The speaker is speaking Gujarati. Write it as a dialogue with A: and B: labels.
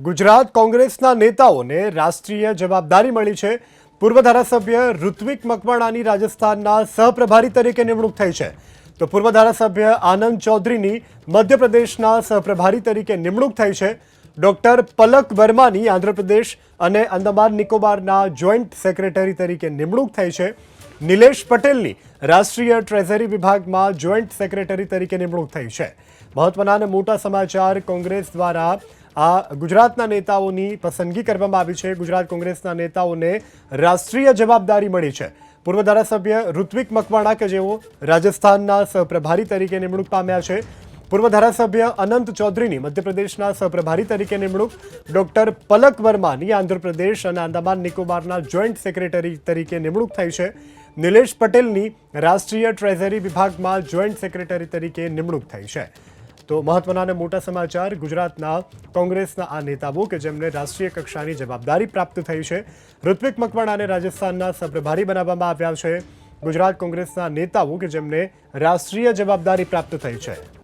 A: ગુજરાત કોંગ્રેસના નેતાઓને રાષ્ટ્રીય જવાબદારી મળી છે. પૂર્વ ધારાસભ્ય ઋત્વિક મકવાણાની રાજસ્થાનના સહપ્રભારી તરીકે નિમણૂક થઈ છે. તો પૂર્વ ધારાસભ્ય આનંદ ચૌધરીની મધ્યપ્રદેશના સહપ્રભારી તરીકે નિમણૂક થઈ છે. ડોક્ટર પલક વર્માની આંધ્રપ્રદેશ અને અંદમાન નિકોબારના જોઈન્ટ સેક્રેટરી તરીકે નિમણૂક થઈ છે. નિલેશ પટેલની રાષ્ટ્રીય ટ્રેઝરી વિભાગમાં જોઈન્ટ સેક્રેટરી તરીકે નિમણૂક થઈ છે. મહત્વના અને મોટા સમાચાર કોંગ્રેસ દ્વારા આ ગુજરાતના નેતાઓની પસંદગી કરવામાં આવી છે. ગુજરાત કોંગ્રેસના નેતાઓને રાષ્ટ્રીય જવાબદારી મળી છે. પૂર્વ ધારાસભ્ય ઋત્વિક મકવાણા કે જેઓ રાજસ્થાનના સહપ્રભારી તરીકે નિમણૂક પામ્યા છે. પૂર્વ ધારાસભ્ય અનંત ચૌધરીની મધ્યપ્રદેશના સહપ્રભારી તરીકે નિમણૂક ડોક્ટર પલક વર્માની આંધ્રપ્રદેશ અને આંદામાન નિકોબારના જોઈન્ટ સેક્રેટરી તરીકે નિમણૂક થઈ છે. નિલેશ પટેલની રાષ્ટ્રીય ટ્રેઝરી વિભાગમાં જોઈન્ટ સેક્રેટરી તરીકે નિમણૂક થઈ છે. તો મહત્વના અને મોટા સમાચાર ગુજરાતના કોંગ્રેસના આ નેતાઓ કે જેમને રાષ્ટ્રીય કક્ષાની જવાબદારી પ્રાપ્ત થઈ છે. ઋત્વિક મકવાણાને રાજસ્થાનના સહપ્રભારી બનાવવામાં આવ્યા છે. ગુજરાત કોંગ્રેસના નેતાઓ કે જેમને રાષ્ટ્રીય જવાબદારી પ્રાપ્ત થઈ છે.